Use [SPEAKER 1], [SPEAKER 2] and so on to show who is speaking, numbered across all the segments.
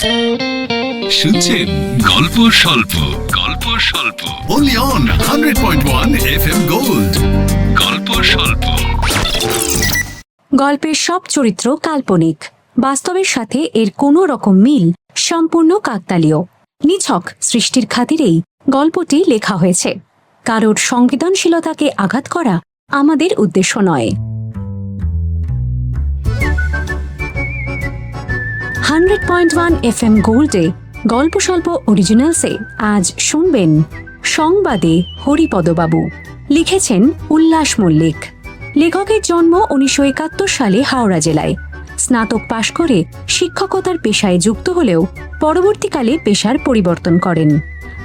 [SPEAKER 1] শুনছেন গল্প স্বল্প গল্প স্বল্প। Only on hundred point one F M gold গল্প স্বল্প।
[SPEAKER 2] গল্পের সব চরিত্র কাল্পনিক। বাস্তবের সাথে এর কোনো রকম মিল সম্পূর্ণ কাকতালীয়। নিছক সৃষ্টির খাতিরেই গল্পটি লেখা হয়েছে। কারোর সংবেদনশীলতাকে আঘাত করা আমাদের উদ্দেশ্য নয়। Hundred point one F M গোল্ডে গল্প স্বল্প অরিজিনালসে আজ শুনবেন সংবাদে হরিপদবাবু। লিখেছেন উল্লাস মল্লিক। লেখকের জন্ম উনিশশো একাত্তর সালে হাওড়া জেলায়। স্নাতক পাশ করে শিক্ষকতার পেশায় যুক্ত হলেও পরবর্তীকালে পেশার পরিবর্তন করেন।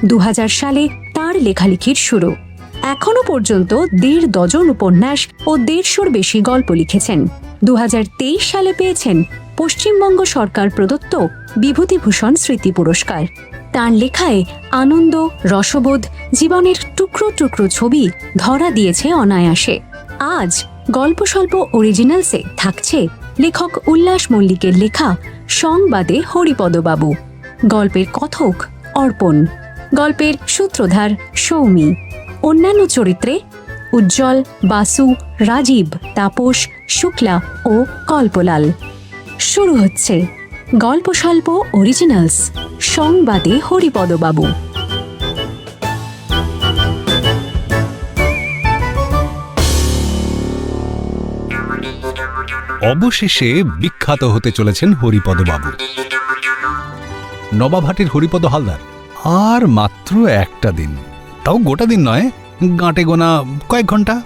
[SPEAKER 2] দু হাজার সালে তার লেখালেখির শুরু। এখনও পর্যন্ত দেড় ডজন উপন্যাস ও দেড়শোর বেশি গল্প লিখেছেন। দু হাজার তেইশ সালে পেয়েছেন পশ্চিমবঙ্গ সরকার প্রদত্ত বিভূতিভূষণ স্মৃতি পুরস্কার। তার লেখায় আনন্দ, রসবোধ, জীবনের টুকরো টুকরো ছবি ধরা দিয়েছে অনায়াসে। আজ গল্প স্বল্প অরিজিনালসে থাকছে লেখক উল্লাস মল্লিকের লেখা সংবাদে হরিপদবাবু। গল্পের কথক অর্পণ। গল্পের সূত্রধার সৌমি। অন্যান্য চরিত্রে উজ্জ্বল, বাসু, রাজীব, তাপস, শুক্লা ও কল্পলাল। শুরু হচ্ছে গল্প স্বল্প অরিজিনালস সংবাদে হরিপদবাবু।
[SPEAKER 3] অবশেষে বিখ্যাত হতে চলেছেন হরিপদবাবু। নবাবহাটের হরিপদ হালদার। আর মাত্র একটা দিন। তাও গোটা দিন নয়, গাঁটে গোনা কয়েক ঘণ্টা।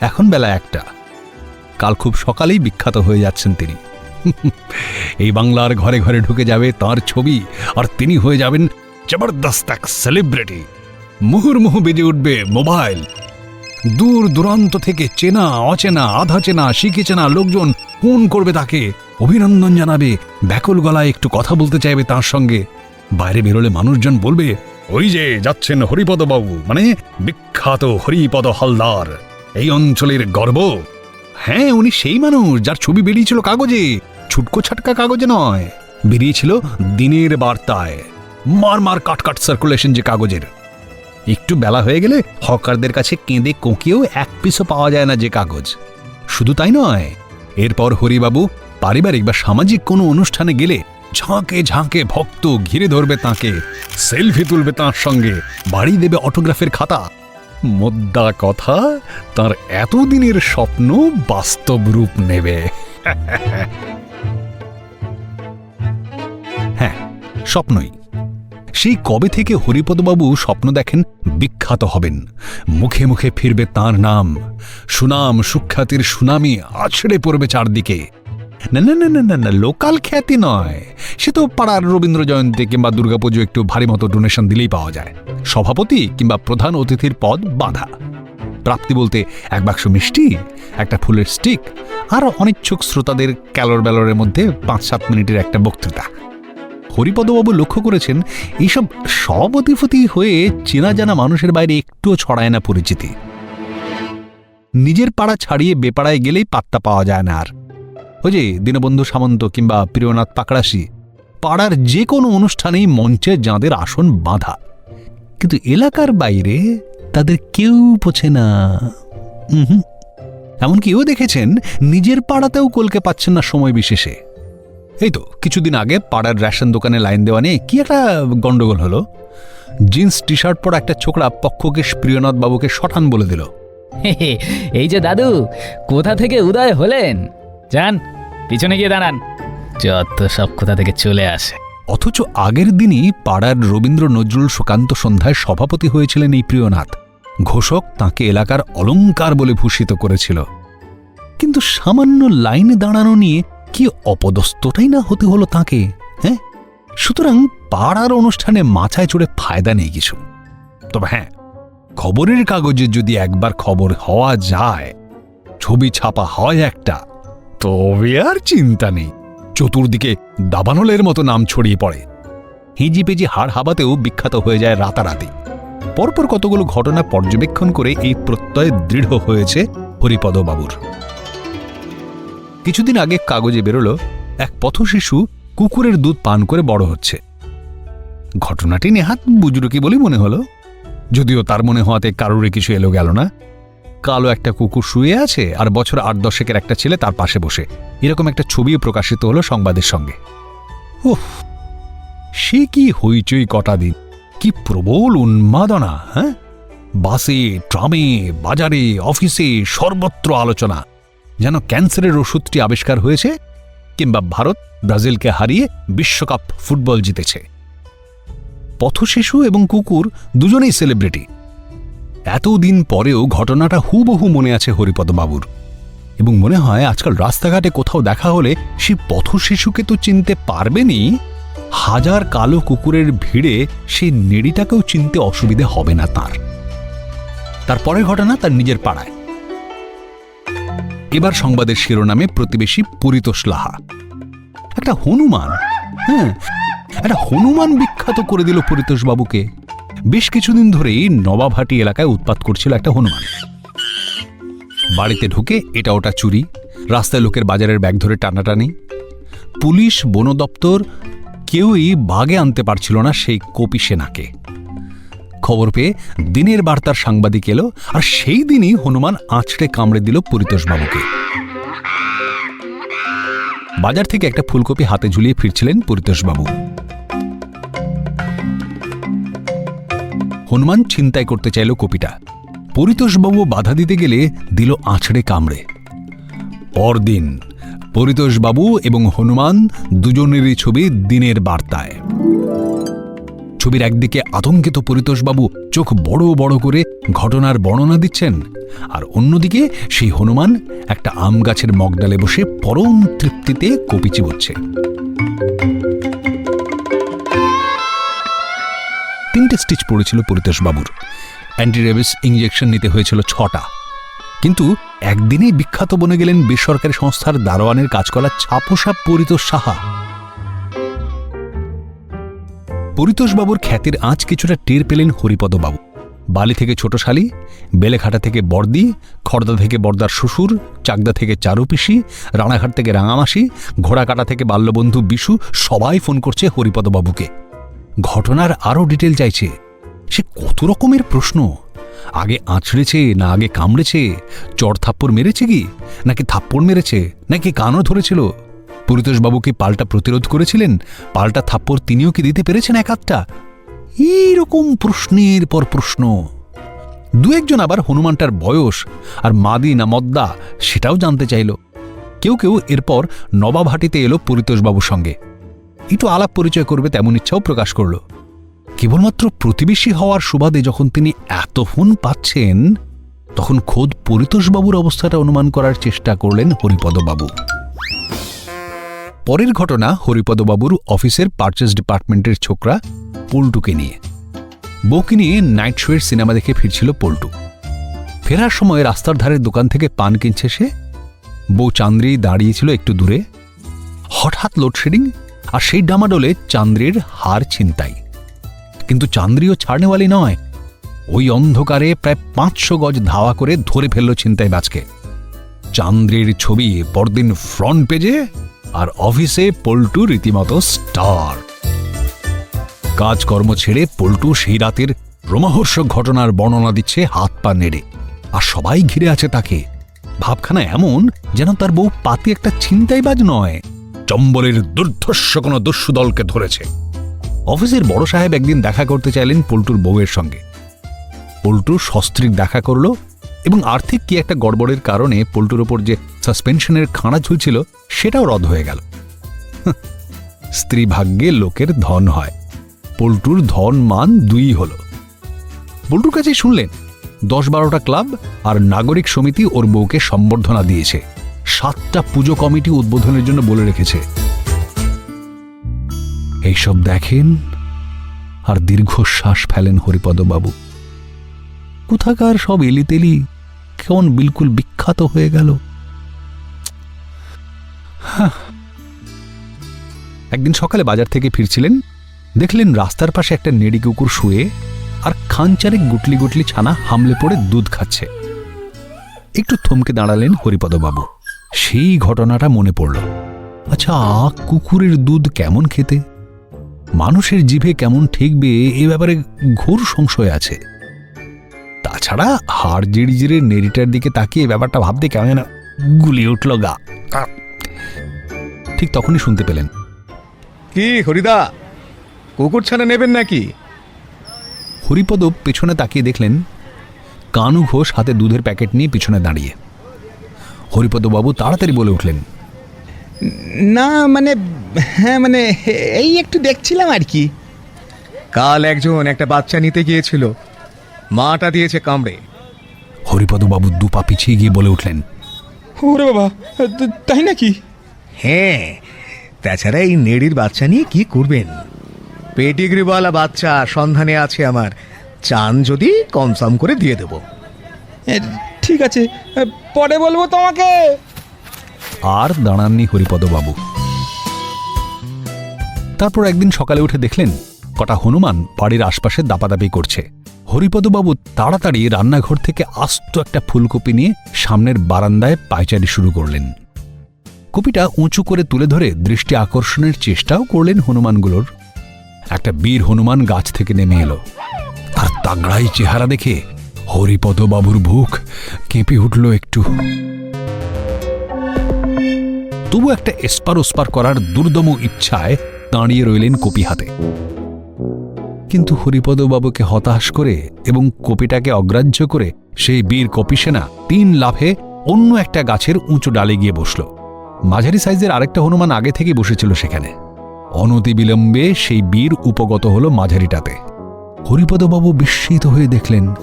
[SPEAKER 3] এখন বেলা একটা। কাল খুব সকালেই বিখ্যাত হয়ে যাচ্ছেন তিনি। এই বাংলার ঘরে ঘরে ঢুকে যাবে তার ছবি, আর তিনি হয়ে যাবেন জবরদস্ত এক সেলিব্রিটি মুহুর্মুহু বেজে উঠবে মোবাইল। দূর দূরান্ত থেকে চেনা, অচেনা, আধা চেনা, শিখে চেনা লোকজন ফোন করবে তাকে, অভিনন্দন জানাবে, ব্যাকুল গলায় একটু কথা বলতে চাইবে তার সঙ্গে। বাইরে বেরোলে মানুষজন বলবে, ওই যে যাচ্ছেন হরিপদ বাবু মানে বিখ্যাত হরিপদ হালদার। এই অঞ্চলের গর্ব? হ্যাঁ উনি সেই মানুষ, যার ছবি বেরিয়েছিল কাগজে। ছুটকো ছাটকা কাগজে নয়। বেরিয়েছিল দিনের বার্তায়। মার মার কাট কাট সার্কুলেশন যে কাগজের। একটু বেলা হয়ে গেলে হকারদের কাছে কেঁদে কোঁকিয়েও এক পিসও পাওয়া যায় না যে কাগজ। শুধু তাই নয়, এরপর হরিবাবু পারিবারিক বা সামাজিক কোনো অনুষ্ঠানে গেলে ঝাঁকে ঝাঁকে ভক্ত ঘিরে ধরবে তাকে, সেলফি তুলবে তার সঙ্গে, বাড়ি দেবে অটোগ্রাফের খাতা। মোদ্দা কথা, তার এতদিনের স্বপ্ন বাস্তব রূপ নেবে। হ্যাঁ স্বপ্নই। সেই কবে থেকে হরিপদবাবু স্বপ্ন দেখেন, বিখ্যাত হবেন। মুখে মুখে ফিরবে তার নাম। সুনাম সুখ্যাতির সুনামি আছড়ে পড়বে চারদিকে। না না না না না না, লোকাল খ্যাতি নয়। সে তো পাড়ার রবীন্দ্র জয়ন্তী কিংবা দুর্গাপুজো একটু ভারী মতো ডোনেশন দিলেই পাওয়া যায়। সভাপতি কিংবা প্রধান অতিথির পদ বাঁধা। প্রাপ্তি বলতে এক বাক্স মিষ্টি, একটা ফুলের স্টিক আর অনিচ্ছুক শ্রোতাদের ক্যালোর ব্যালোরের মধ্যে পাঁচ সাত মিনিটের একটা বক্তৃতা। হরিপদবাবু লক্ষ্য করেছেন, এইসব সভাপতিপতি হয়ে চেনা জানা মানুষের বাইরে একটুও ছড়ায় না পরিচিতি। নিজের পাড়া ছাড়িয়ে বেপাড়ায় গেলেই পাত্তা পাওয়া যায় না আর। ওই যে দীনবন্ধু সামন্ত কিংবা প্রিয়নাথ পাকড়াশি, পাড়ার যে কোনো অনুষ্ঠানেই মঞ্চে যাঁদের আসন বাঁধা। কিন্তু এলাকার বাইরে তাদের কেউ পোছে না। উহুম। এমনকি এও দেখেছেন, নিজের পাড়াতেও কলকে পাচ্ছেন না সময় বিশেষে। এই তো, কিছুদিন আগে পাড়ার রেশন দোকানে লাইন দেওয়া নিয়ে কি একটা গন্ডগোল হলো? জিন্স টি শার্ট পরা একটা ছোকরা পক্ষকে প্রিয়নাথ বাবুকে শঠান বলে দিল।
[SPEAKER 4] এই যে দাদু, কোথা থেকে উদয় হলেন? যান পিছনে গিয়ে দাঁড়ান। যত সব কোথা থেকে চলে আসে।
[SPEAKER 3] অথচ আগের দিনই পাড়ার রবীন্দ্র নজরুল সুকান্ত সন্ধ্যায় সভাপতি হয়েছিলেন এই প্রিয়নাথ। ঘোষক তাকে এলাকার অলংকার বলে ভূষিত করেছিল। কিন্তু সামান্য লাইনে দাঁড়ানো নিয়ে কি অপদস্থটাই না হতে হলো তাকে হ্যাঁ? সুতরাং পাড়ার অনুষ্ঠানে মাথায় চড়ে ফায়দা নেই কিছু। তবে হ্যাঁ খবরের কাগজে যদি একবার খবর হওয়া যায়, ছবি ছাপা হয় একটা তবে আর চিন্তা নেই। চতুর্দিকে দাবানলের মতো নাম ছড়িয়ে পড়ে। হিজি পেজি হাড় হাবাতেও বিখ্যাত হয়ে যায় রাতারাতি। পরপর কতগুলো ঘটনা পর্যবেক্ষণ করে এই প্রত্যয় দৃঢ় হয়েছে হরিপদবাবুর। কিছুদিন আগে কাগজে বেরোলো এক পথশিশু কুকুরের দুধ পান করে বড় হচ্ছে। ঘটনাটি নেহাত বুজরুকি বলেই মনে হলো। যদিও তার মনে হওয়াতে কারোরই কিছু এলো গেল না। কালো একটা কুকুর শুয়ে আছে আর বছর আট দশেকের একটা ছেলে তার পাশে বসে। এরকম একটা ছবিও প্রকাশিত হলো সংবাদের সঙ্গে। উফ, সে কি হইচই কটা দিন। কি প্রবল উন্মাদনা হ্যাঁ? বাসে, ট্রামে, বাজারে, অফিসে, সর্বত্র আলোচনা। যেন ক্যান্সারের ওষুধটি আবিষ্কার হয়েছে কিংবা ভারত ব্রাজিলকে হারিয়ে বিশ্বকাপ ফুটবল জিতেছে। পথশিশু এবং কুকুর দুজনেই সেলিব্রিটি। এতদিন পরেও ঘটনাটা হুবহু মনে আছে হরিপদ বাবুর। এবং মনে হয় আজকাল রাস্তাঘাটে কোথাও দেখা হলে সেই পথশিশুকে তো চিনতে পারবেনই। হাজার কালো কুকুরের ভিড়ে সেই নেড়িটাকেও চিনতে অসুবিধে হবে না তার। তারপরের ঘটনা তার নিজের পাড়ায়। এবার সংবাদের শিরোনামে প্রতিবেশী পরিতোষ লাহা। একটা হনুমান হ্যাঁ একটা হনুমান বিখ্যাত করে দিল পরিতোষ বাবুকে। বেশ কিছুদিন ধরেই নবাবহাটি এলাকায় উৎপাত করছিল একটা হনুমান। বাড়িতে ঢুকে এটা ওটা চুরি, রাস্তায় লোকের বাজারের ব্যাগ ধরে টানাটানি। পুলিশ, বন দপ্তর কেউই বাগে আনতে পারছিল না সেই কপি সেনাকে। খবর পেয়ে দিনের বার্তার সাংবাদিক এলো আর সেই দিনই হনুমান আঁচড়ে কামড়ে দিল পরিতোষবাবুকে। বাজার থেকে একটা ফুলকপি হাতে ঝুলিয়ে ফিরছিলেন পরিতোষবাবু। হনুমান ছিনতাই করতে চাইল কপিটা। পরিতোষবাবু বাধা দিতে গেলে দিল আছড়ে কামড়ে। পরদিন পরিতোষবাবু এবং হনুমান দুজনেরই ছবি দিনের বার্তায়। ছবির একদিকে আতঙ্কিত পরিতোষবাবু চোখ বড় বড় করে ঘটনার বর্ণনা দিচ্ছেন, আর অন্যদিকে সেই হনুমান একটা আম গাছের মগডালে বসে পরম তৃপ্তিতে কপি চিবোচ্ছে। তিনটে স্টিচ পড়েছিল পরিতোষবাবুর। অ্যান্টিরেবিস ইঞ্জেকশন নিতে হয়েছিল ছটা। কিন্তু একদিনেই বিখ্যাত বনে গেলেন বেসরকারি সংস্থার দারোয়ানের কাজ করা ছাপোসা পরিতোষ সাহা। পরিতোষবাবুর খ্যাতির আঁচ কিছুটা টের পেলেন হরিপদবাবু। বালি থেকে ছোট শালি, বেলেঘাটা থেকে বর্দি খড়দা থেকে বর্দার শ্বশুর, চাকদা থেকে চারুপিসি, রানাঘাট থেকে রাঙামাসি, ঘোড়াকাটা থেকে বাল্যবন্ধু বিশু সবাই ফোন করছে হরিপদবাবুকে। ঘটনার আরও ডিটেল চাইছে। সে কত রকমের প্রশ্ন? আগে আঁচড়েছে না আগে কামড়েছে? চড় থাপ্পড় মেরেছে কি? নাকি থাপ্পড় মেরেছে? নাকি কানও ধরেছিল? পরিতোষবাবু কি পাল্টা প্রতিরোধ করেছিলেন? পাল্টা থাপ্পড় তিনিও কি দিতে পেরেছেন এক আধটা এইরকম প্রশ্নের পর প্রশ্ন। দু একজন আবার হনুমানটার বয়স, আর মাদি না মদ্দা, সেটাও জানতে চাইল। কেউ কেউ এরপর নবাবহাটিতে এলো পরিতোষবাবুর সঙ্গে। একটু আলাপ পরিচয় করবে তেমন ইচ্ছাও প্রকাশ করল। কেবলমাত্র প্রতিবেশী হওয়ার সুবাদে যখন তিনি এত ফোন পাচ্ছেন, তখন খোদ পরিতোষবাবুর অবস্থাটা অনুমান করার চেষ্টা করলেন হরিপদবাবু। পরের ঘটনা হরিপদবাবুর অফিসের পার্চেস ডিপার্টমেন্টের ছোকরা পল্টুকে নিয়ে। বউকে নিয়ে নাইট শোয়ের সিনেমা দেখে ফিরছিল পল্টু। ফেরার সময় রাস্তার ধারের দোকান থেকে পান কিনছে সে। বউ চান্দ্রি দাঁড়িয়েছিল একটু দূরে। হঠাৎ লোডশেডিং আর সেই ডামাডোলে চান্দ্রির হার ছিনতাই। কিন্তু চান্দ্রিও ছাড়নেওয়ালি নয়, ওই অন্ধকারে প্রায় পাঁচশো গজ ধাওয়া করে ধরে ফেলল ছিনতাই বাজকে চান্দ্রির ছবি পরদিন ফ্রন্ট পেজে আর অফিসে পল্টু রীতিমতো স্টার। কাজকর্ম ছেড়ে পল্টু সেই রাতের রোমহর্ষক ঘটনার বর্ণনা দিচ্ছে হাত পা নেড়ে। আর সবাই ঘিরে আছে তাকে। ভাবখানা এমন যেন তার বউ পাতি একটা ছিনতাইবাজ নয়। চম্বলের দুর্ধর্ষ কোনো দস্যু দলকে ধরেছে। অফিসের বড় সাহেব একদিন দেখা করতে চাইলেন পল্টুর বউয়ের সঙ্গে। পল্টু সস্ত্রীক দেখা করল এবং আর্থিক কি একটা গড়বড়ের কারণে পল্টুর ওপর যে সাসপেনশনের খাঁড়া ঝুলছিল সেটাও রদ হয়ে গেল। হাহ, স্ত্রী ভাগ্যে লোকের ধন হয়। পল্টুর ধন মান দুই হল। পল্টুর কাছে শুনলেন দশ বারোটা ক্লাব আর নাগরিক সমিতি ওর বউকে সম্বর্ধনা দিয়েছে। সাতটা পুজো কমিটি উদ্বোধনের জন্য বলে রেখেছে। এইসব দেখেন আর দীর্ঘশ্বাস ফেলেন হরিপদবাবু। কোথাকার সব এলিতেলি, কেমন বিলকুল বিখ্যাত হয়ে গেল। একদিন সকালে বাজার থেকে ফিরছিলেন, দেখলেন রাস্তার পাশে একটা নেড়ি কুকুর শুয়ে আর খানচারে গুটলি গুটলি ছানা হামলে পড়ে দুধ খাচ্ছে। একটু থমকে দাঁড়ালেন হরিপদবাবু। সেই ঘটনাটা মনে পড়ল। আচ্ছা আখ কুকুরের দুধ কেমন খেতে? মানুষের জিভে কেমন ঠেকবে এ ব্যাপারে ঘোর সংশয় আছে। তাছাড়া হাড় জিড়ে জিড়ে নেড়িটার দিকে তাকিয়ে ব্যাপারটা ভাবতে কেমন যেন গুলিয়ে উঠল গা। ঠিক তখনই শুনতে পেলেন।
[SPEAKER 5] কি হরিদা কুকুর ছানা নেবেন নাকি?
[SPEAKER 3] হরিপদ পেছনে তাকিয়ে দেখলেন কানু ঘোষ হাতে দুধের প্যাকেট নিয়ে পিছনে দাঁড়িয়ে। হরিপদবাবু তাড়াতাড়ি বলে উঠলেন।
[SPEAKER 6] না মানে হ্যাঁ মানে এই একটু দেখছিলাম আর কি।
[SPEAKER 5] কাল একজন একটা বাচ্চা নিতে গিয়েছিল। মাটা দিয়েছে কামড়ে।
[SPEAKER 3] হরিপদবাবু দুপা পিছিয়ে গিয়ে বলে উঠলেন
[SPEAKER 6] ওরে বাবা তাই নাকি?
[SPEAKER 5] হ্যাঁ তাছাড়া এই নেড়ির বাচ্চা নিয়ে কি করবেন? পেটিগ্রিওয়ালা বাচ্চা সন্ধানে আছে আমার। চান যদি কমসম করে দিয়ে দেবো।
[SPEAKER 6] ঠিক আছে পরে বলব তোমাকে।
[SPEAKER 3] আর দাঁড়াননি হরিপদবাবু। তারপর একদিন সকালে উঠে দেখলেন, কটা হনুমান বাড়ির আশপাশে দাপাদাপি করছে। হরিপদবাবু তাড়াতাড়ি রান্নাঘর থেকে আস্ত একটা ফুলকপি নিয়ে সামনের বারান্দায় পায়চারি শুরু করলেন। কপিটা উঁচু করে তুলে ধরে দৃষ্টি আকর্ষণের চেষ্টাও করলেন হনুমানগুলোর। একটা বীর হনুমান গাছ থেকে নেমে এলো। আর তাগড়াই চেহারা দেখে হরিপদবাবুর বুক কেঁপে উঠল একটু। তবু একটা এসপার ওসপার করার দুর্দম ইচ্ছায় দাঁড়িয়ে রইলেন কপি হাতে কিন্তু হরিপদবাবুকে হতাশ করে এবং কপিটাকে অগ্রাহ্য করে সেই বীর কপি সেনা তিন লাফে অন্য একটা গাছের উঁচু ডালে গিয়ে বসল। মাঝারি সাইজের আরেকটা হনুমান আগে থেকে বসেছিল সেখানে। অনতিবিলম্বে সেই বীর উপগত হল মাঝারিটাতে। হরিপদবাবু বিস্মিত হয়ে দেখলেন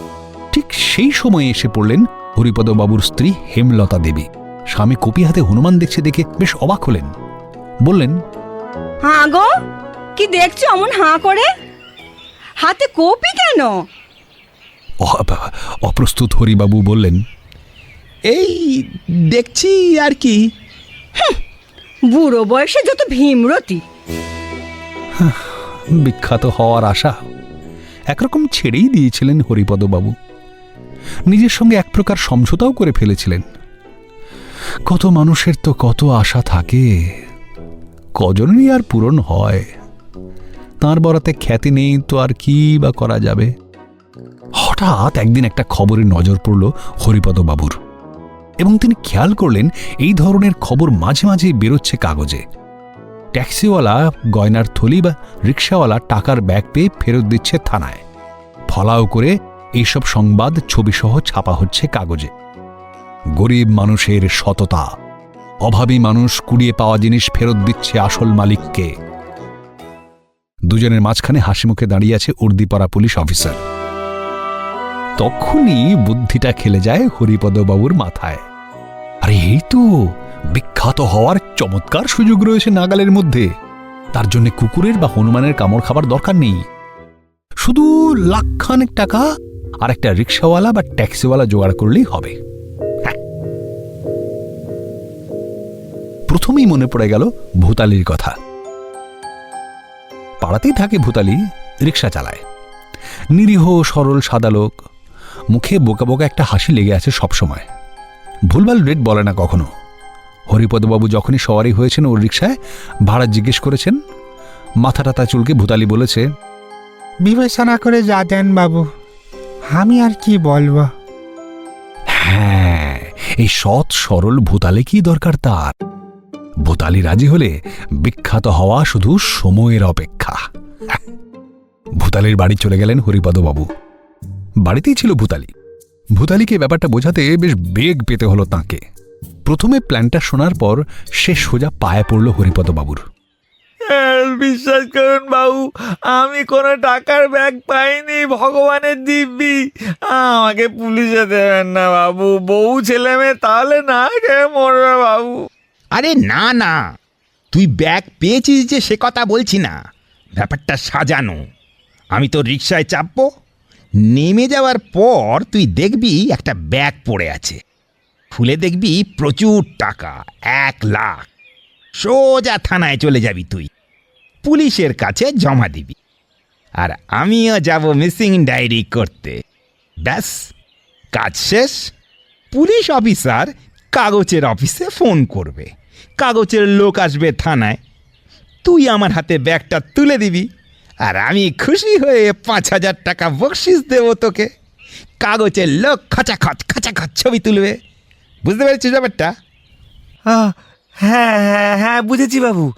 [SPEAKER 3] সেই সময়ে এসে পড়লেন হরিপদবাবুর স্ত্রী হেমলতা দেবী। স্বামী কপি হাতে হনুমান দেখছে দেখে বেশ অবাক হলেন। বললেন
[SPEAKER 7] হাঁ গো কি দেখছ অমন হাঁ করে? হাতে কপি কেন?
[SPEAKER 3] অপ্রস্তুত হরিবাবু বললেন
[SPEAKER 6] এই দেখছি আর কি।
[SPEAKER 7] বুড়ো বয়সে যত ভীমরতি।
[SPEAKER 3] বিখ্যাত হওয়ার আশা। একরকম ছেড়েই দিয়েছিলেন হরিপদবাবু। নিজের সঙ্গে এক প্রকার সমঝোতাও করে ফেলেছিলেন। কত মানুষের তো কত আশা থাকে, কজনেরই আর পূরণ হয়। তাঁর বরাতে খ্যাতি নেই তো আর কি বা করা যাবে? হঠাৎ একদিন একটা খবরে নজর পড়ল হরিপদবাবুর এবং তিনি খেয়াল করলেন এই ধরনের খবর মাঝে মাঝেই বেরোচ্ছে কাগজে। ট্যাক্সিওয়ালা, গয়নার থলি বা রিক্সাওয়ালা টাকার ব্যাগ পেয়ে ফেরত দিচ্ছে থানায়। ফলাও করে এইসব সংবাদ ছবিসহ ছাপা হচ্ছে কাগজে। গরিব মানুষের সততা, অভাবী মানুষ কুড়িয়ে পাওয়া জিনিস ফেরত দিচ্ছে আসল মালিককে। দুজনের মাঝখানে হাসি মুখে দাঁড়িয়ে আছে উর্দিপাড়া পুলিশ অফিসার। তখনই বুদ্ধিটা খেলে যায় হরিপদবাবুর মাথায়। আরে এই তো, বিখ্যাত হওয়ার চমৎকার সুযোগ রয়েছে নাগালের মধ্যে। তার জন্য কুকুরের বা হনুমানের কামড় খাবার দরকার নেই। শুধু লাখখানেক টাকা আর একটা রিক্সাওয়ালা বা ট্যাক্সিওয়ালা জোগাড় করলেই হবে। হ্যাঁ। প্রথমেই মনে পড়ে গেল ভূতালির কথা। পাড়াতেই থাকে ভূতালি, রিক্সা চালায়। নিরীহ, সরল, সাদা লোক। মুখে বোকা বোকা একটা হাসি লেগে আছে সবসময়। ভুলভাল রেট বলে না কখনো। হরিপদবাবু যখনই সওয়ারি হয়েছেন ওর রিক্সায়, ভাড়া জিজ্ঞেস করেছেন। মাথাটা তা চুলকে ভূতালি বলেছে,
[SPEAKER 8] বিবেচনা করে যা দেন বাবু। আমি আর কি বলব?
[SPEAKER 3] হ্যাঁ এই সৎ সরল ভূতালে কি দরকার তার? ভূতালি রাজি হলে বিখ্যাত হওয়া শুধু সময়ের অপেক্ষা। ভূতালির বাড়ি চলে গেলেন হরিপদবাবু বাড়িতেই ছিল ভূতালি। ভূতালিকে ব্যাপারটা বোঝাতে বেশ বেগ পেতে হলো তাঁকে। প্রথমে প্ল্যানটা শোনার পর সে সোজা পায়ে পড়ল হরিপদবাবুর
[SPEAKER 9] বিশ্বাস করুন বাবু, আমি কোনো টাকার ব্যাগ পাইনি, ভগবানের দিব্যি। আমাকে পুলিশে দেবেন না বাবু, বউ ছেলে মেয়ে তাহলে না খেয়ে মরবে বাবু।
[SPEAKER 6] আরে না না, তুই ব্যাগ পেয়েছিস যে সে কথা বলছি না, ব্যাপারটা সাজানো। আমি তো রিক্সায় চাপবো, নেমে যাওয়ার পর তুই দেখবি একটা ব্যাগ পড়ে আছে। খুলে দেখবি প্রচুর টাকা, এক লাখ। সোজা থানায় চলে যাবি তুই। পুলিশের কাছে জমা দিবি। আর আমিও যাব মিসিং ডায়েরি করতে। ব্যাস, কাজ শেষ। পুলিশ অফিসার কাগজের অফিসে ফোন করবে। কাগজের লোক আসবে থানায়। তুই আমার হাতে ব্যাগটা তুলে দিবি। আর আমি খুশি হয়ে পাঁচ হাজার টাকা বকশিস দেবো তোকে। কাগজের লোক খচাখচ খচাখচ ছবি তুলবে। বুঝতে পেরেছিস ব্যাপারটা?
[SPEAKER 9] হ্যাঁ হ্যাঁ হ্যাঁ বুঝেছি বাবু।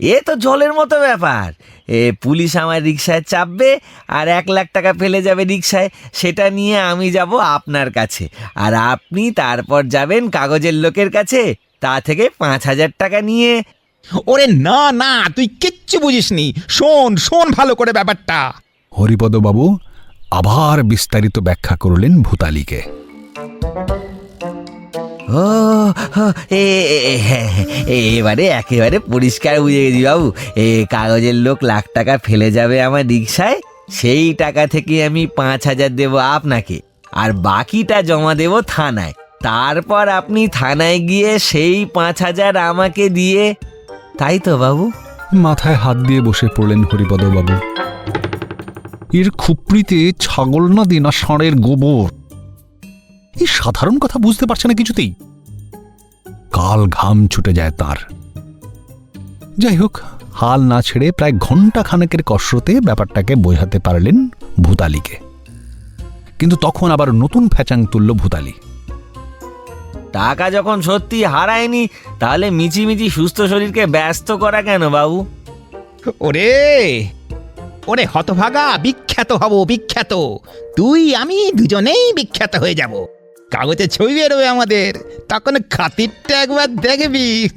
[SPEAKER 9] এ তো জলের মতো ব্যাপার। এ পুলিশ আমার রিক্সায় চাপবে আর এক লাখ টাকা ফেলে যাবে রিক্সায় সেটা নিয়ে আমি যাব আপনার কাছে। আর আপনি তারপর যাবেন কাগজের লোকের কাছে তা থেকে পাঁচ হাজার টাকা নিয়ে।
[SPEAKER 6] ওরে না না তুই কিচ্ছু বুঝিসনি। শোন শোন ভালো করে ব্যাপারটা।
[SPEAKER 3] হরিপদবাবু আবার বিস্তারিত ব্যাখ্যা করলেন ভূতালিকে।
[SPEAKER 9] ও এ- হ্যাঁ, হ্যাঁ, এবারে একেবারে পরিষ্কার বুঝে গেছি বাবু। এ কাগজের লোক লাখ টাকা ফেলে যাবে আমার রিক্সায় সেই টাকা থেকে আমি পাঁচ হাজার দেবো আপনাকে। আর বাকিটা জমা দেব থানায়। তারপর আপনি থানায় গিয়ে সেই পাঁচ হাজার আমাকে দিয়ে তাই তো বাবু?
[SPEAKER 3] মাথায় হাত দিয়ে বসে পড়লেন হরিপদবাবু। এর খুপড়িতে ছাগল না দিনা ষাঁড়ের গোবর। এই সাধারণ কথা বুঝতে পারছে না কিছুতেই। কাল ঘাম ছুটে যায় তার। যাই হোক হাল না ছেড়ে প্রায় ঘণ্টা খানেকের কসরতে ব্যাপারটাকে বোঝাতে পারলেন ভূতালিকে। কিন্তু তখন আবার নতুন ফ্যাচাং তুলল ভূতালি।
[SPEAKER 9] টাকা যখন সত্যি হারায়নি তাহলে মিচিমিচি সুস্থ শরীরকে ব্যস্ত করা কেন বাবু?
[SPEAKER 6] ওরে! ওরে হতভাগা বিখ্যাত হব বিখ্যাত। তুই আমি দুজনেই বিখ্যাত হয়ে যাব। কাগজে ছবি বেরোবে আমাদের। তখন খাতিরটা একবার দেখবি।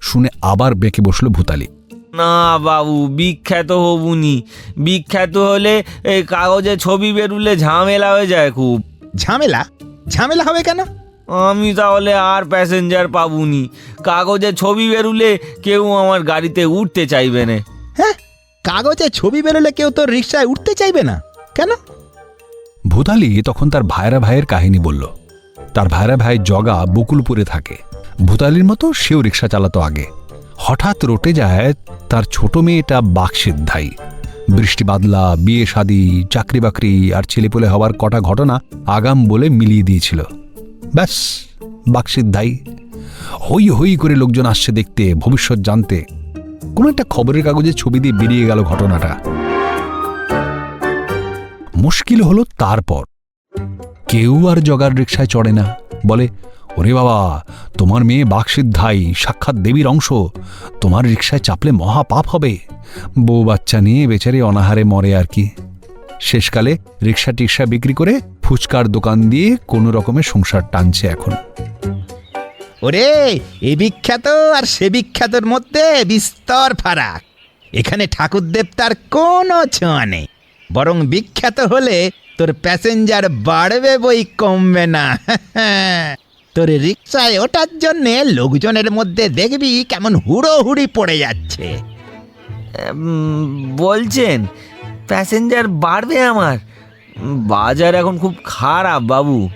[SPEAKER 3] শুনে আবার বেঁকে বসল ভূতালি।
[SPEAKER 9] না বাবু বিখ্যাত হবুনি। বিখ্যাত হলে এই কাগজে ছবি বেরুলে ঝামেলা হয়ে যায় খুব।
[SPEAKER 6] ঝামেলা? ঝামেলা হবে কেন?
[SPEAKER 9] আমি তাহলে আর প্যাসেঞ্জার পাবুনি। কাগজে ছবি বেরুলে কেউ আমার গাড়িতে উঠতে চাইবে না।
[SPEAKER 6] হ্যাঁ কাগজে ছবি বেরোলে কেউ তো রিক্সায় উঠতে চাইবে না। কেন?
[SPEAKER 3] ভূতালি তখন তার ভাইরা ভাইয়ের কাহিনী বলল। তার ভাইরা ভাই জগা বকুলপুরে থাকে। ভূতালির মতো সেও রিক্সা চালাতো আগে। হঠাৎ রটে যায় তার ছোট মেয়েটা বাকসিদ্ধাই বৃষ্টি বাদলা, বিয়ে শাদি চাকরি বাকরি আর ছেলেপুলে হওয়ার কটা ঘটনা আগাম বলে মিলিয়ে দিয়েছিল। ব্যাস বাকসিদ্ধাই হই হই করে লোকজন আসছে দেখতে, ভবিষ্যৎ জানতে। কোনো একটা খবরের কাগজে ছবি দিয়ে বেরিয়ে গেল ঘটনাটা। মুশকিল হলো তারপর। কেউ আর জগার রিক্সায় চড়ে না। বলে, ওরে বাবা, তোমার মেয়ে বাকসিদ্ধাই, সাক্ষাৎ দেবীর অংশ। তোমার রিক্সায় চাপলে মহা পাপ হবে। বউ বাচ্চা নিয়ে বেচারি অনাহারে মরে আর কি। শেষকালে রিক্সা টিক্সা বিক্রি করে ফুচকার দোকান দিয়ে কোনো রকমের সংসার টানছে এখন।
[SPEAKER 6] ওরে, এ বিখ্যাত আর সে বিখ্যাতর মধ্যে বিস্তর ফারাক। এখানে ঠাকুর দেবতার কোনো ছোঁয়া নেই। বরং বিখ্যাত হলে তোর প্যাসেঞ্জার বাড়বে বই কমবে না। তোর রিক্সায় ওঠার জন্যে লোকজনের মধ্যে দেখবি কেমন হুড়ো হুড়ি পড়ে যাচ্ছে।
[SPEAKER 9] বলছেন প্যাসেঞ্জার বাড়বে আমার। বাজার এখন খুব খারাপ বাবু।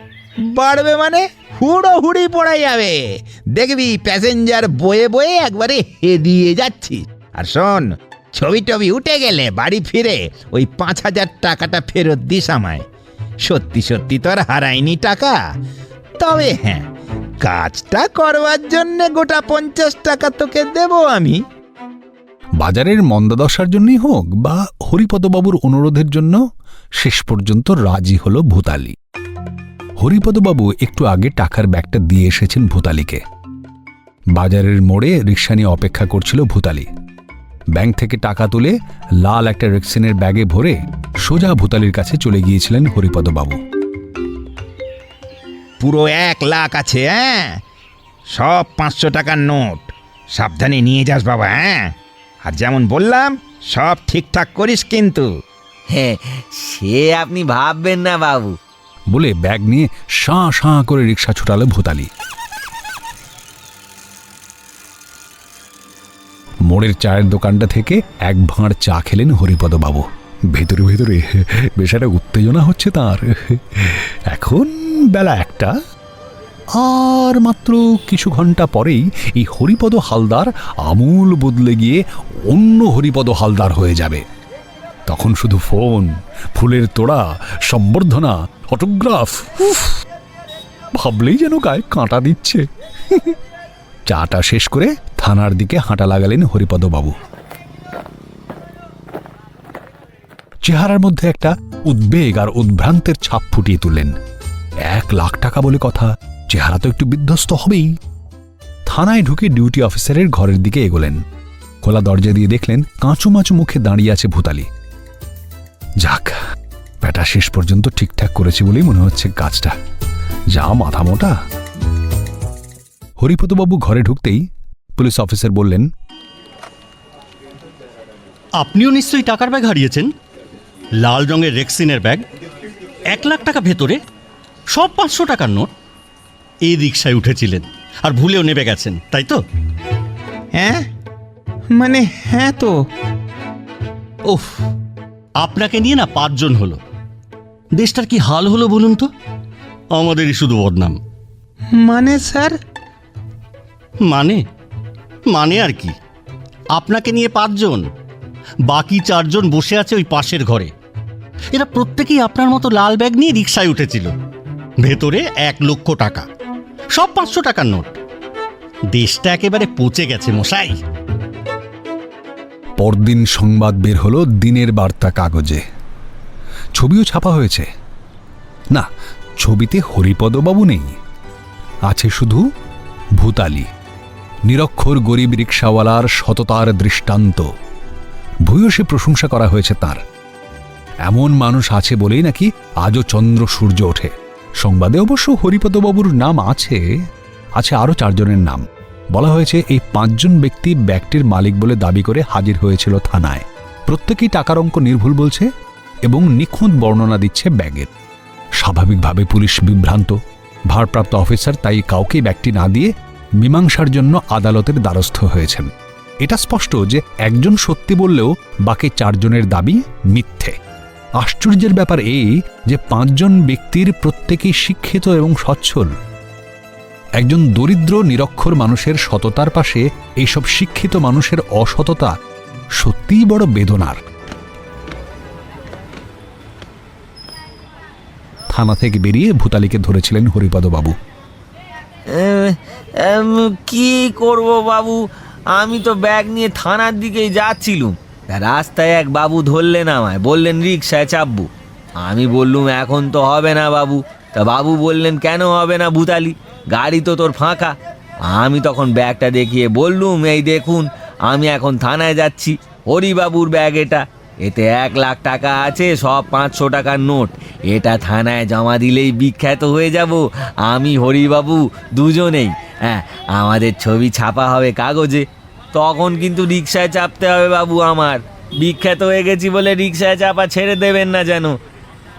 [SPEAKER 6] বাড়বে মানে? হুড়ো হুড়ি পড়ে যাবে। দেখবি প্যাসেঞ্জার বয়ে বয়ে একবারে হেদিয়ে যাচ্ছি। আর শোন ছবি টবি উঠে গেলে বাড়ি ফিরে ওই পাঁচ হাজার টাকাটা ফেরত দিস আমায়। সত্যি সত্যি তোর হারাইনি টাকা। তবে হ্যাঁ কাজটা করবার জন্যে গোটা পঞ্চাশ টাকা তোকে দেবো আমি।
[SPEAKER 3] বাজারের মন্দাদশার জন্যই হোক বা হরিপদবাবুর অনুরোধের জন্য শেষ পর্যন্ত রাজি হল ভূতালি। হরিপদবাবু একটু আগে টাকার ব্যাগটা দিয়ে এসেছেন ভূতালিকে। বাজারের মোড়ে রিক্সা নিয়ে অপেক্ষা করছিল ভূতালি। ব্যাংক থেকে টাকা তুলে লাল একটা রেক্সিনের ব্যাগে ভরে সোজা ভূতালির কাছে চলে গিয়েছিলেন হরিপদবাবু
[SPEAKER 6] পুরো এক লাখ আছে হ্যাঁ? সব পাঁচশো টাকার নোট। সাবধানে নিয়ে যাস বাবা হ্যাঁ? আর যেমন বললাম সব ঠিকঠাক করিস কিন্তু।
[SPEAKER 9] হ্যাঁ সে আপনি ভাববেন না বাবু।
[SPEAKER 3] বলে ব্যাগ নিয়ে সাঁ সাঁ করে রিক্সা ছুটালো ভূতালি। মোড়ের চায়ের দোকানটা থেকে এক ভাঁড় চা খেলেন হরিপদবাবু। ভেতরে ভেতরে, বেশ একটা উত্তেজনা হচ্ছে তার। এখন বেলা একটা। আর মাত্র কিছু ঘণ্টা পরেই এই হরিপদ হালদার আমূল বদলে গিয়ে অন্য হরিপদ হালদার হয়ে যাবে। তখন শুধু ফোন, ফুলের তোড়া, সম্বর্ধনা, অটোগ্রাফ ভাবলেই যেন গায়ে কাঁটা দিচ্ছে। চাটা শেষ করে থানার দিকে হাঁটা লাগালেন হরিপদবাবু চেহারার মধ্যে একটা উদ্বেগ আর উদ্ভ্রান্তের ছাপ ফুটিয়ে তুললেন। এক লাখ টাকা বলে কথা, চেহারা তো একটু বিধ্বস্ত হবেই। থানায় ঢুকে ডিউটি অফিসারের ঘরের দিকে এগোলেন। খোলা দরজা দিয়ে দেখলেন কাঁচুমাচু মুখে দাঁড়িয়ে আছে ভূতালি। যাক, ব্যাটা শেষ পর্যন্ত ঠিকঠাক করেছে বলেই মনে হচ্ছে কাজটা। যা মাথা মোটা। হরিপদবাবু ঘরে ঢুকতেই পুলিশ অফিসার বললেন
[SPEAKER 10] আপনিও নিশ্চয়ই টাকার ব্যাগ হারিয়েছেন। লাল রঙের রেক্সিনের ব্যাগ এক লাখ টাকা ভেতরে সব পাঁচশো টাকার নোট এই রিক্সায় উঠেছিলেন আর ভুলেও নেবে গেছেন তাই তো?
[SPEAKER 6] হ্যাঁ? মানে হ্যাঁ তো।
[SPEAKER 10] ওফ আপনাকে নিয়ে না পাঁচজন হলো। দেশটার কি হাল হলো বলুন তো? আমাদেরই শুধু বদনাম।
[SPEAKER 6] মানে স্যার?
[SPEAKER 10] মানে? মানে আর কি? আপনাকে নিয়ে পাঁচজন, বাকি চারজন বসে আছে ওই পাশের ঘরে। এরা প্রত্যেকেই আপনার মতো লাল ব্যাগ নিয়ে রিক্সায় উঠেছিল। ভেতরে এক লক্ষ টাকা, সব পাঁচশো টাকার নোট। দেশটা একেবারে পচে গেছে মশাই।
[SPEAKER 3] পরদিন সংবাদ বের হলো দিনের বার্তা কাগজে। ছবিও ছাপা হয়েছে। না, ছবিতে হরিপদবাবু নেই, আছে শুধু ভূতালি। নিরক্ষর গরিব রিক্সাওয়ালার সততার দৃষ্টান্ত। ভূয়সী প্রশংসা করা হয়েছে তার। এমন মানুষ আছে বলেই নাকি আজও চন্দ্র সূর্য ওঠে। সংবাদে অবশ্য হরিপদবাবুর নাম আছে আছে আরও চারজনের নাম। বলা হয়েছে এই পাঁচজন ব্যক্তি ব্যাগটির মালিক বলে দাবি করে হাজির হয়েছিল থানায়। প্রত্যেকেই টাকার অঙ্ক নির্ভুল বলছে এবং নিখুঁত বর্ণনা দিচ্ছে ব্যাগের। স্বাভাবিকভাবে পুলিশ বিভ্রান্ত। ভারপ্রাপ্ত অফিসার তাই কাউকে ব্যাগটি না দিয়ে মীমাংসার জন্য আদালতের দ্বারস্থ হয়েছেন। এটা স্পষ্ট যে একজন সত্যি বললেও বাকি চারজনের দাবি মিথ্যে। আশ্চর্যের ব্যাপার এই যে পাঁচজন ব্যক্তির প্রত্যেকেই শিক্ষিত এবং সচ্ছল। একজন দরিদ্র, নিরক্ষর মানুষের সততার পাশে এইসব শিক্ষিত মানুষের অসততা সত্যিই বড় বেদনার। থানা থেকে বেরিয়ে ভূতালিকে ধরেছিলেন হরিপদবাবু।
[SPEAKER 9] কি করব বাবু? আমি তো ব্যাগ নিয়ে থানার দিকেই যাচ্ছিলুম। রাস্তায় এক বাবু ধরলেন আমায়, বললেন, রিক্সায় চাপবো। আমি বললুম, এখন তো হবে না বাবু। তা বাবু বললেন, কেন হবে না ভূতালি গাড়ি তো তোর ফাঁকা। আমি তখন ব্যাগটা দেখিয়ে বললুম, এই দেখুন, আমি এখন থানায় যাচ্ছি। হরিবাবুর ব্যাগ এটা। এতে এক লাখ টাকা আছে, সব পাঁচশো টাকার নোট। এটা থানায় জমা দিলেই বিখ্যাত হয়ে যাব। আমি হরিবাবু, দুজনেই। হ্যাঁ আমাদের ছবি ছাপা হবে কাগজে। তখন কিন্তু রিক্সায় চাপতে হবে বাবু আমার। বিখ্যাত হয়ে গেছি বলে রিক্সায় চাপা ছেড়ে দেবেন না যেন।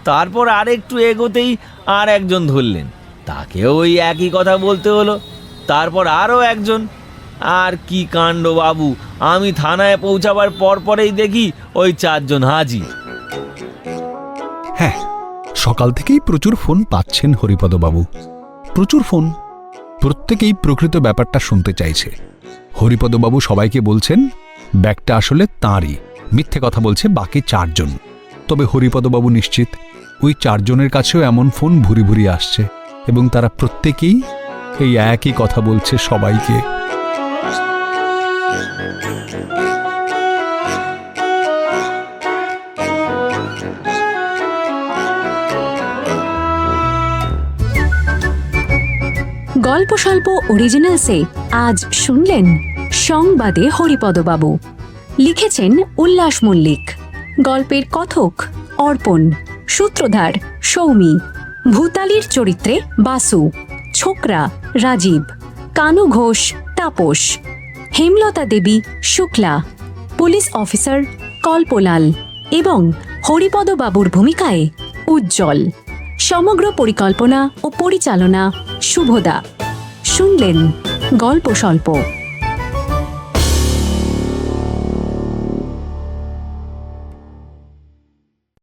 [SPEAKER 9] তারপর আরেকটু এগোতেই আর একজন ধরলেন। তাকেও ওই একই কথা বলতে হলো। তারপর আরও একজন আর কি কাণ্ড বাবু? আমি থানায় পৌঁছাবার পর পরেই দেখি ওই চারজন হাজির
[SPEAKER 3] হ্যাঁ সকাল থেকেই প্রচুর ফোন পাচ্ছেন হরিপদবাবু। প্রচুর ফোন। প্রত্যেকেই প্রকৃত ব্যাপারটা শুনতে চাইছে। হরিপদবাবু সবাইকে বলছেন, ব্যাগটা আসলে তাঁরই। মিথ্যে কথা বলছে বাকি চারজন। তবে হরিপদবাবু নিশ্চিত, ওই চারজনের কাছেও এমন ফোন ভুরি ভুরি আসছে এবং তারা প্রত্যেকেই এই একই কথা বলছে সবাইকে।
[SPEAKER 2] গল্প স্বল্প অরিজিনালসে আজ শুনলেন সংবাদে হরিপদবাবু। লিখেছেন উল্লাস মল্লিক। গল্পের কথক অর্পণ। সূত্রধার সৌমি। ভূতালির চরিত্রে বাসু। ছোকরা রাজীব। কানু ঘোষ তাপস। হেমলতা দেবী শুক্লা। পুলিশ অফিসার কল্পলাল এবং হরিপদবাবুর ভূমিকায় উজ্জ্বল। সমগ্র পরিকল্পনা ও পরিচালনা শুভদা। শুনলেন গল্প স্বল্প।